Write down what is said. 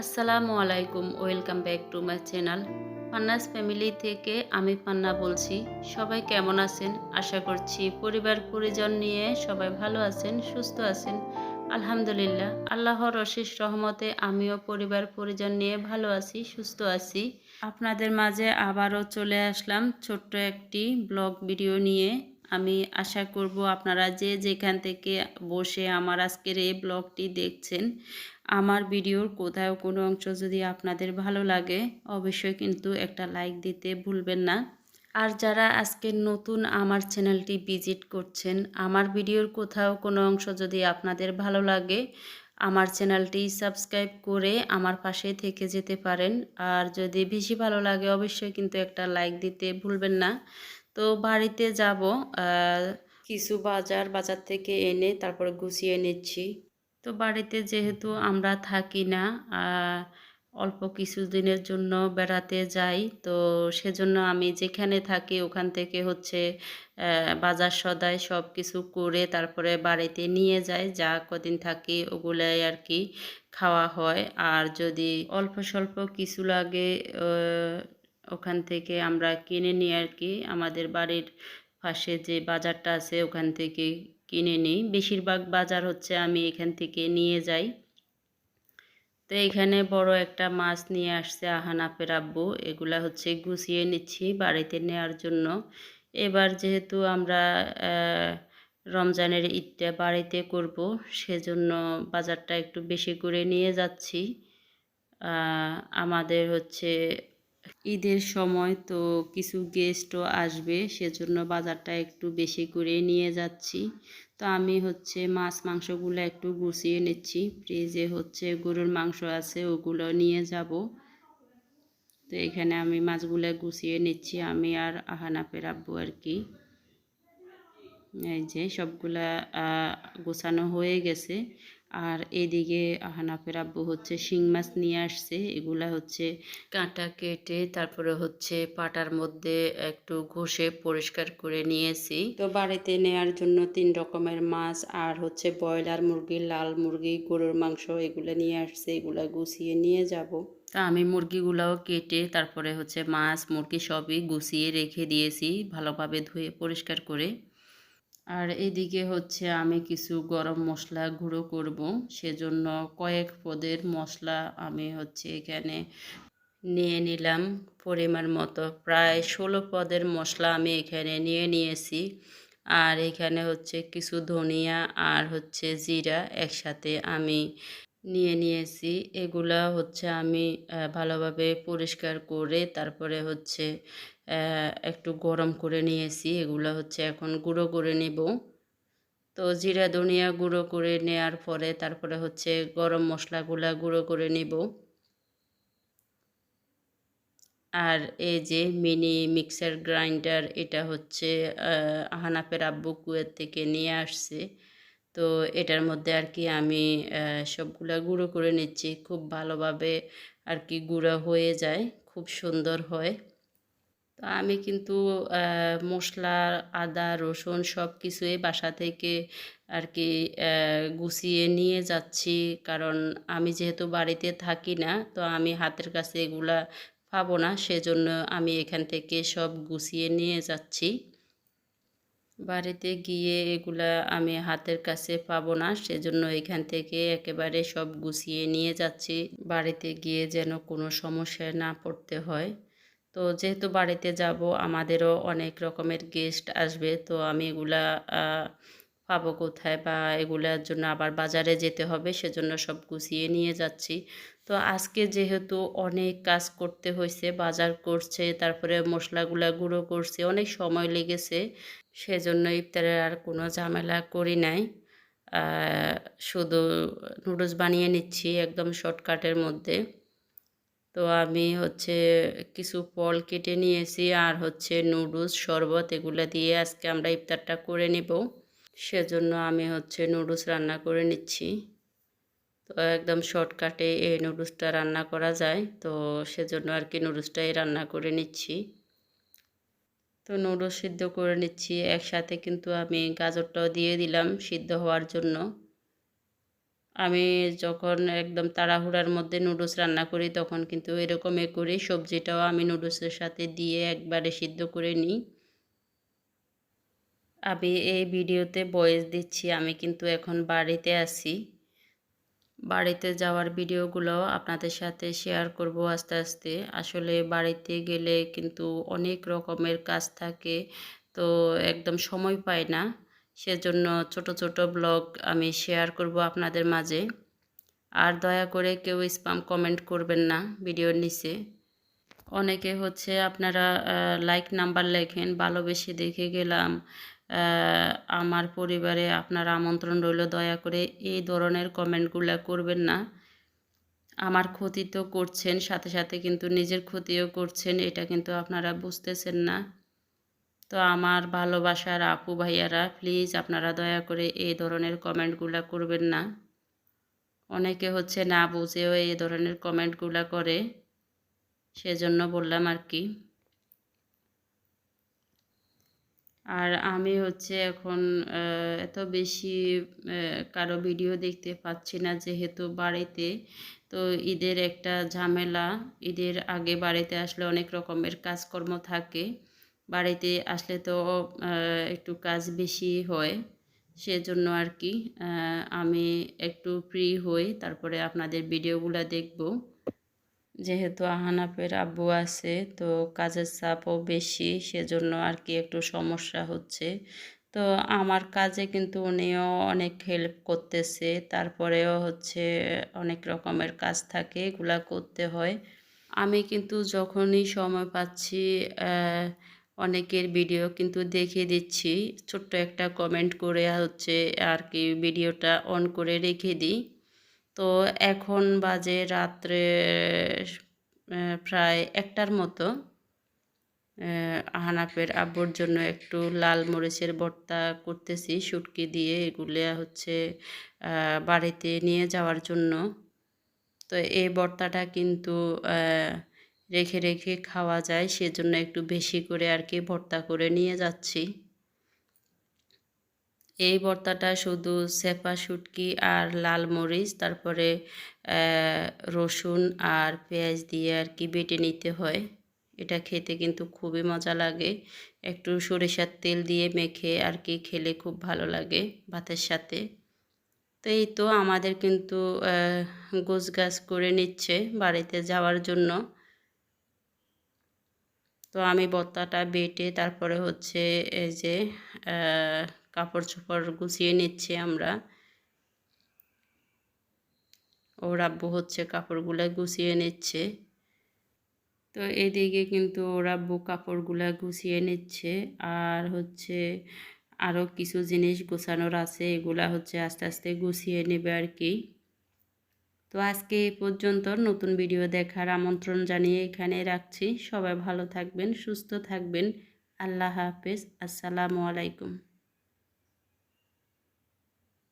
আসসালামু আলাইকুম, welcome back to my channel. Panna's family থেকে আমি পান্না বলছি, সবাই কেমন আছেন? আশা করছি পরিবার পরিজন নিয়ে সবাই ভালো আছেন, সুস্থ আছেন। আলহামদুলিল্লাহ, আল্লাহর অশেষ রহমতে আমিও পরিবার পরিজন নিয়ে ভালো আছি, সুস্থ আছি। আপনাদের মাঝে আবারও চলে আসলাম ছোট্ট একটি ব্লগ ভিডিও নিয়ে। আমি আশা করব আপনারা যে যেখান থেকে বসে আমার আজকের এই ব্লগটি দেখছেন আমার ভিডিওর কোথাও কোনো অংশ যদি আপনাদের ভালো লাগে, অবশ্যই কিন্তু একটা লাইক দিতে ভুলবেন না। আর যারা আজকে নতুন আমার চ্যানেলটি ভিজিট করছেন, আমার ভিডিওর কোথাও কোনো অংশ যদি আপনাদের ভালো লাগে, আমার চ্যানেলটি সাবস্ক্রাইব করে আমার পাশে থেকে যেতে পারেন। আর যদি বেশি ভালো লাগে, অবশ্যই কিন্তু একটা লাইক দিতে ভুলবেন না। তো বাড়িতে যাব কিছু বাজার বাজার থেকে এনে তারপরে গুছিয়ে নিচ্ছি। তো বাড়িতে যেহেতু আমরা থাকি না অল্প কিছু দিনের জন্য বেড়াতে যাই তো সেজন্য আমি যেখানে থাকি ওখান থেকে হচ্ছে বাজার সদাই সব কিছু করে তারপরে বাড়িতে নিয়ে যাই যা কদিন থাকি ওগুলাই আর কি খাওয়া হয়। আর যদি অল্প স্বল্প কিছু লাগে ওখান থেকে আমরা কিনে নিই আর কি আমাদের বাড়ির পাশে যে বাজারটা আছে ওখান থেকে কিনে নিই। বেশিরভাগ বাজার হচ্ছে আমি এখান থেকে নিয়ে যাই। তো এখানে বড় একটা মাছ নিয়ে আসছে আহানাপের আব্বু। এগুলা হচ্ছে গুছিয়ে নিচ্ছি বাড়িতে নেওয়ার জন্য। এবার যেহেতু আমরা রমজানের ঈদটা বাড়িতে করব, সেজন্য বাজারটা একটু বেশি করে নিয়ে যাচ্ছি। আমাদের হচ্ছে ঈদের সময় তো কিছু গেস্টও আসবে, সেজন্য বাজারটা একটু বেশি করে নিয়ে যাচ্ছি। তো আমি হচ্ছে মাছ মাংসগুলো একটু গুছিয়ে নিচ্ছি। ফ্রিজে হচ্ছে গরুর মাংস আছে, ওগুলো নিয়ে যাব। তো এখানে আমি মাছগুলো গুছিয়ে নিচ্ছি, আমি আর আহানাপের আব্বু আর কি। এই যে সবগুলা গোছানো হয়ে গেছে। আর এদিকে আহানাফের আব্বু হচ্ছে শিং মাছ নিয়ে আসছে। এগুলা হচ্ছে কাঁটা কেটে তারপরে হচ্ছে পাটার মধ্যে একটু ঘষে পরিষ্কার করে নিয়েছি। তো বাড়িতে নেয়ার জন্য তিন রকমের মাছ আর হচ্ছে ব্রয়লার মুরগি, লাল মুরগি, গরুর মাংস এগুলো নিয়ে আসছে। এগুলা গুছিয়ে নিয়ে যাব। তা আমি মুরগিগুলাও কেটে তারপরে হচ্ছে মাছ, মুরগি সবই গুছিয়ে রেখে দিয়েছি ভালোভাবে ধুয়ে পরিষ্কার করে। আর এদিকে হচ্ছে আমি কিছু গরম মশলা গুঁড়ো করব। সেজন্য কয়েক পদের মশলা আমি হচ্ছে এখানে নিয়ে নিলাম। পরিমাণ মতো প্রায় ষোলো পদের মশলা আমি এখানে নিয়ে নিয়েছি। আর এখানে হচ্ছে কিছু ধনিয়া আর হচ্ছে জিরা একসাথে আমি নিয়ে নিয়েছি। এগুলা হচ্ছে আমি ভালোভাবে পরিষ্কার করে তারপরে হচ্ছে একটু গরম করে নিয়েছি। এগুলো হচ্ছে এখন গুঁড়ো করে নেব। তো জিরা, ধনিয়া গুঁড়ো করে নেওয়ার পরে তারপরে হচ্ছে গরম মশলাগুলা গুঁড়ো করে নেব। আর এই যে মিনি মিক্সার গ্রাইন্ডার, এটা হচ্ছে আহানাপের আব্বু কুয়েত থেকে নিয়ে আসছে। তো এটার মধ্যে আর কি আমি সবগুলা গুঁড়ো করে নিচ্ছি। খুব ভালোভাবে আর কি গুঁড়ো হয়ে যায়, খুব সুন্দর হয়। তো আমি কিন্তু মশলা, আদা, রসুন সব কিছুই বাসা থেকে আর কি গুছিয়ে নিয়ে যাচ্ছি। কারণ আমি যেহেতু বাড়িতে থাকি না, তো আমি হাতের কাছে এগুলা পাবো না, সেজন্য আমি এখান থেকে সব গুছিয়ে নিয়ে যাচ্ছি। বাড়িতে গিয়ে এগুলা আমি হাতের কাছে পাবো না, সেজন্য এখান থেকে একেবারে সব গুছিয়ে নিয়ে যাচ্ছি। বাড়িতে গিয়ে যেন কোনো সমস্যায় না পড়তে হয়। তো যেহেতু বাড়িতে যাব, আমাদেরও অনেক রকমের গেস্ট আসবে, তো আমি এগুলা পাবো কোথায় বা এগুলার জন্য আবার বাজারে যেতে হবে, সেজন্য সব গুছিয়ে নিয়ে যাচ্ছি। তো আজকে যেহেতু অনেক কাজ করতে হয়েছে বাজার করছে, তারপরে মশলাগুলা গুঁড়ো করছে, অনেক সময় লেগেছে, সেজন্য ইফতারের আর কোনো ঝামেলা করি নাই। শুধু নুডলস বানিয়ে নিচ্ছি একদম শর্টকাটের মধ্যে। তো আমি হচ্ছে কিছু ফল কেটে নিয়েছি আর হচ্ছে নুডলস, শরবত এগুলো দিয়ে আজকে আমরা ইফতারটা করে নেব। সেজন্য আমি হচ্ছে নুডলস রান্না করে নিচ্ছি। তো একদম শর্টকাটে এই নুডলসটা রান্না করা যায়। তো সেজন্য আর কি নুডলসটাই রান্না করে নিচ্ছি। তো নুডলস সিদ্ধ করে নিচ্ছি। একসাথে কিন্তু আমি গাজরটাও দিয়ে দিলাম সিদ্ধ হওয়ার জন্য। আমি যখন একদম তাড়াহুড়ার মধ্যে নুডলস রান্না করি, তখন কিন্তু এরকমই করি, সবজিটাও আমি নুডলসের সাথে দিয়ে একবারে সিদ্ধ করে নিই। আমি এই ভিডিওতে বয়েস দিচ্ছি, আমি কিন্তু এখন বাড়িতে আছি। বাড়িতে যাওয়ার ভিডিওগুলো আপনাদের সাথে শেয়ার করব আস্তে আস্তে। আসলে বাড়িতে গেলে কিন্তু অনেক রকমের কাজ থাকে, তো একদম সময় পাই না। সেজন্য ছোট ছোট ব্লগ আমি শেয়ার করব আপনাদের মাঝে। আর দয়া করে কেউ স্পাম কমেন্ট করবেন না ভিডিওর নিচে। অনেকে হচ্ছে আপনারা লাইক নাম্বার লেখেন, ভালোবেসে দেখে গেলাম আমার পরিবারে আপনার আমন্ত্রণ রইল, দয়া করে এই ধরনের কমেন্টগুলো করবেন না। আমার ক্ষতি তো করছেন, সাথে সাথে কিন্তু নিজের ক্ষতিও করছেন, এটা কিন্তু আপনারা বুঝতেছেন না। তো আমার ভালোবাসার আপু ভাইয়ারা প্লিজ আপনারা দয়া করে এই ধরনের কমেন্টগুলো করবেন না। অনেকে হচ্ছে না বুঝেও এই ধরনের কমেন্টগুলো করে, সেজন্য বললাম আর কি। আর আমি হচ্ছে এখন এত বেশি কারও ভিডিও দেখতে পাচ্ছি না যেহেতু বাড়িতে। তো ঈদের একটা ঝামেলা, ঈদের আগে বাড়িতে আসলে অনেক রকমের কাজকর্ম থাকে। বাড়িতে আসলে তো একটু কাজ বেশি হয়, সেজন্য আর কি আমি একটু ফ্রি হই, তারপরে আপনাদের ভিডিওগুলো দেখব। যেহেতু আহানাপের আব্বু আছে, তো কাজের চাপও বেশি, সেজন্য আর কি একটু সমস্যা হচ্ছে। তো আমার কাজে কিন্তু উনিও অনেক হেল্প করতেছে, তারপরেও হচ্ছে অনেক রকমের কাজ থাকে, এগুলা করতে হয়। আমি কিন্তু যখনই সময় পাচ্ছি অনেকের ভিডিও কিন্তু দেখিয়ে দিচ্ছি। ছোট্ট একটা কমেন্ট করে হচ্ছে আর কি ভিডিওটা অন করে রেখে দিই। তো এখন বাজে রাত্রে প্রায় একটার মতো। আহানাপের আব্বুর জন্য একটু লাল মরিচের ভর্তা করতেছি, শুটকি দিয়ে এগুলো হচ্ছে বাড়িতে নিয়ে যাওয়ার জন্য। তো এই ভর্তাটা কিন্তু রেখে রেখে খাওয়া যায়, সেজন্য একটু বেশি করে আর কি ভর্তা করে নিয়ে যাচ্ছি। এই ভর্তাটা শুধু সেপা শুটকি আর লাল মরিচ, তারপরে রসুন আর পেঁয়াজ দিয়ে আর কি বেটে নিতে হয়। এটা খেতে কিন্তু খুবই মজা লাগে। একটু সরিষার তেল দিয়ে মেখে আর কি খেলে খুব ভালো লাগে ভাতের সাথে। তো এই তো আমাদের কিন্তু গোছ গাছ করে নিচ্ছে বাড়িতে যাওয়ার জন্য। তো আমি বত্তাটা বেটে তারপরে হচ্ছে এই যে কাপড় চোপড় গুছিয়ে নিচ্ছি আমরা। ওর আব্বু হচ্ছে কাপড়গুলো গুছিয়ে নিচ্ছে। তো এদিকে কিন্তু ওর আব্বু কাপড়গুলো গুছিয়ে নিচ্ছে। আর হচ্ছে আরও কিছু জিনিস গোছানোর আছে, এগুলা হচ্ছে আস্তে আস্তে গুছিয়ে নেবে আর কি। তো আজকে এই পর্যন্ত নতুন ভিডিও দেখার আমন্ত্রণ জানিয়ে এখানে রাখছি। সবাই ভালো থাকবেন, সুস্থ থাকবেন। আল্লাহ হাফেজ। আসসালামু আলাইকুম।